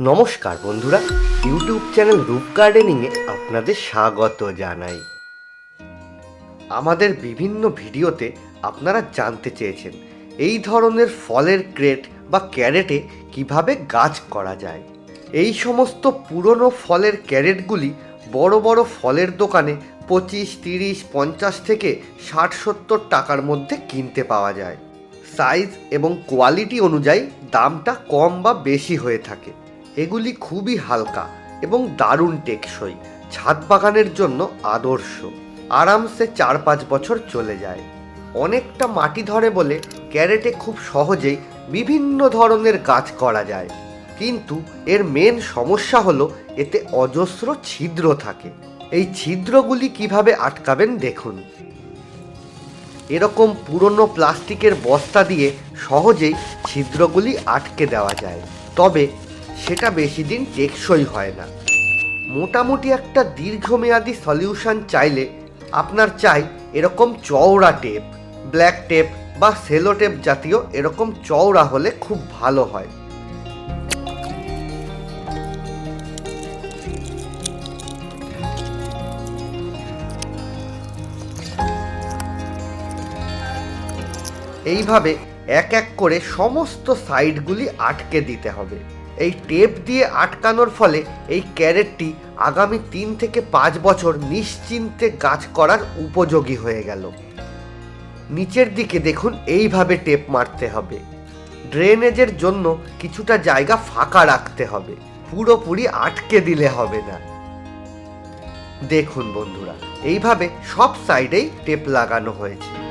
নমস্কার বন্ধুরা, YouTube channel রূপ গার্ডেনিংয়ে আপনাদের স্বাগত জানাই। আমাদের বিভিন্ন ভিডিওতে আপনারা জানতে চেয়েছেন, এই ধরনের ফলের ক্রেট বা ক্যারেটে কীভাবে গাছ করা যায়। এই সমস্ত পুরনো ফলের ক্যারেটগুলি বড় বড় ফলের দোকানে পঁচিশ, তিরিশ, পঞ্চাশ থেকে ষাট, সত্তর টাকার মধ্যে কিনতে পাওয়া যায়। সাইজ এবং কোয়ালিটি অনুযায়ী দামটা কম বা বেশি হয়ে থাকে। এগুলি খুবই হালকা এবং দারুণ টেকসই, ছাদ বাগানের জন্য আদর্শ। আরামসে চার পাঁচ বছর চলে যায়। অনেকটা মাটি ধরে বলে ক্যারেটে খুব সহজেই বিভিন্ন ধরনের গাছ করা যায়। কিন্তু এর মেন সমস্যা হলো এতে অজস্র ছিদ্র থাকে। এই ছিদ্রগুলি কীভাবে আটকাবেন দেখুন। এরকম পুরনো প্লাস্টিকের বস্তা দিয়ে সহজেই ছিদ্রগুলি আটকে দেওয়া যায়। তবে সেটা বেশি দিন টেকসই হয় না। মোটামুটি একটা দীর্ঘমেয়াদী সলিউশন চাইলে আপনার চাই এরকম চওড়া টেপ, ব্ল্যাক টেপ বা সেলো টেপ জাতীয় এরকম চওড়া হলে খুব ভালো হয়। এইভাবে এক এক করে সমস্ত সাইডগুলি আটকে দিতে হবে। এই টেপ দিয়ে আটকানোর ফলে এই ক্যারেটটি আগামী তিন থেকে পাঁচ বছর নিশ্চিন্তে গাছ করার উপযোগী হয়ে গেল। নিচের দিকে দেখুন, এইভাবে টেপ মারতে হবে। ড্রেনেজের জন্য কিছুটা জায়গা ফাঁকা রাখতে হবে। পুরোপুরি আটকে দিলে হবে না। দেখুন বন্ধুরা, এইভাবে সব সাইডেই টেপ লাগানো হয়েছে।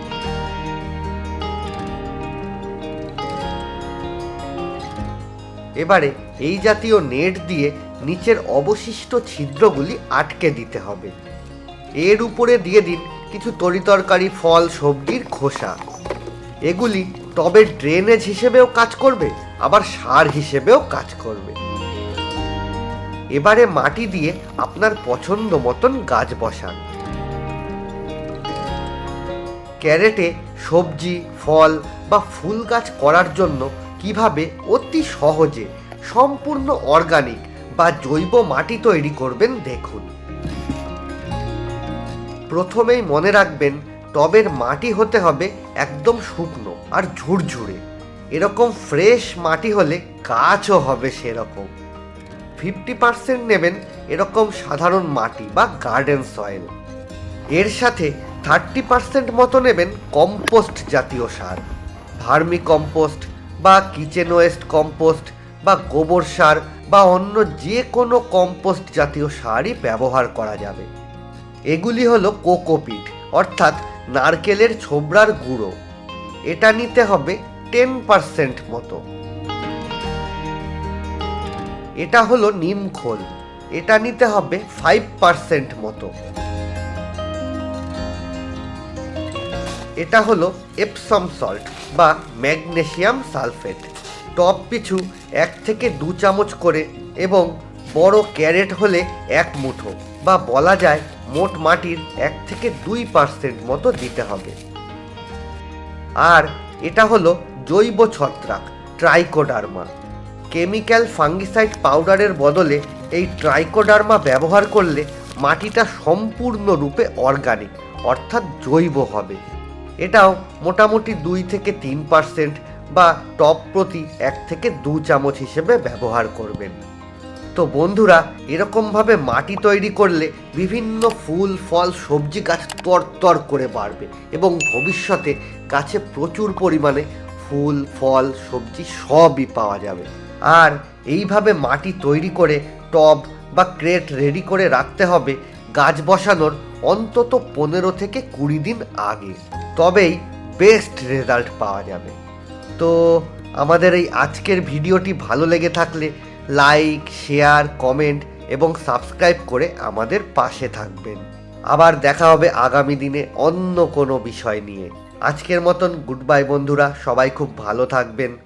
এবারে এই জাতীয় নেট দিয়ে নিচের অবশিষ্ট ছিদ্রগুলি আটকে দিতে হবে। এর উপরে দিয়ে দিন কিছু তরিতরকারি ফল, সবজির খোসা। এগুলি টবের ড্রেনেজ হিসেবেও কাজ করবে, আবার সার হিসেবেও কাজ করবে। এবারে মাটি দিয়ে আপনার পছন্দ মতন গাছ বসান। ক্যারেটে সবজি, ফল বা ফুল গাছ করার জন্য কীভাবে অতি সহজে সম্পূর্ণ অর্গানিক বা জৈব মাটি তৈরি করবেন দেখুন। প্রথমেই মনে রাখবেন, টবের মাটি হতে হবে একদম শুকনো আর ঝুরঝুরে। এরকম ফ্রেশ মাটি হলে গাছও হবে সেরকম। ফিফটি পার্সেন্ট নেবেন এরকম সাধারণ মাটি বা গার্ডেন সয়েল এর সাথে থার্টি পার্সেন্ট মতো নেবেন কম্পোস্ট জাতীয় সার। ভার্মি কম্পোস্ট বা কিচেন ওয়েস্ট কম্পোস্ট বা গোবর সার বা অন্য যে কোনো কম্পোস্ট জাতীয় সারই ব্যবহার করা যাবে। এগুলি হলো কোকোপিট, অর্থাৎ নারকেলের ছোবড়ার গুঁড়ো। এটা নিতে হবে টেন পার্সেন্ট মতো। এটা হলো নিম খোল। এটা নিতে হবে ফাইভ পার্সেন্ট মতো। এটা হলো এপসম সল্ট বা ম্যাগনেশিয়াম সালফেট। টপ পিছু এক থেকে দু চামচ করে এবং বড় ক্যারেট হলে এক মুঠো বা বলা যায় মোট মাটির এক থেকে দুই পার্সেন্ট মতো দিতে হবে। আর এটা হলো জৈব ছত্রাক, ট্রাইকোডার্মা। কেমিক্যাল ফাঙ্গিসাইড পাউডারের বদলে এই ট্রাইকোডার্মা ব্যবহার করলে মাটিটা সম্পূর্ণরূপে অর্গানিক, অর্থাৎ জৈব হবে। এটাও মোটামুটি দুই থেকে তিন পার্সেন্ট বা টপ প্রতি এক থেকে দু চামচ হিসেবে ব্যবহার করবেন। তো বন্ধুরা, এরকমভাবে মাটি তৈরি করলে বিভিন্ন ফুল, ফল, সবজি গাছ তরতর করে বাড়বে এবং ভবিষ্যতে গাছে প্রচুর পরিমাণে ফুল, ফল, সবজি সবই পাওয়া যাবে। আর এইভাবে মাটি তৈরি করে টব বা ক্রেট রেডি করে রাখতে হবে গাছ বসানোর অন্তত পনেরো থেকে কুড়ি দিন আগে। তবেই বেস্ট রেজাল্ট পাওয়া যাবে। তো আমাদের এই আজকের ভিডিওটি ভালো লেগে থাকলে লাইক শেয়ার কমেন্ট এবং সাবস্ক্রাইব করে আমাদের পাশে থাকবেন। আবার দেখা হবে আগামী দিনে অন্য কোনো বিষয় নিয়ে। আজকের মতন গুড বাই বন্ধুরা, সবাই খুব ভালো থাকবেন।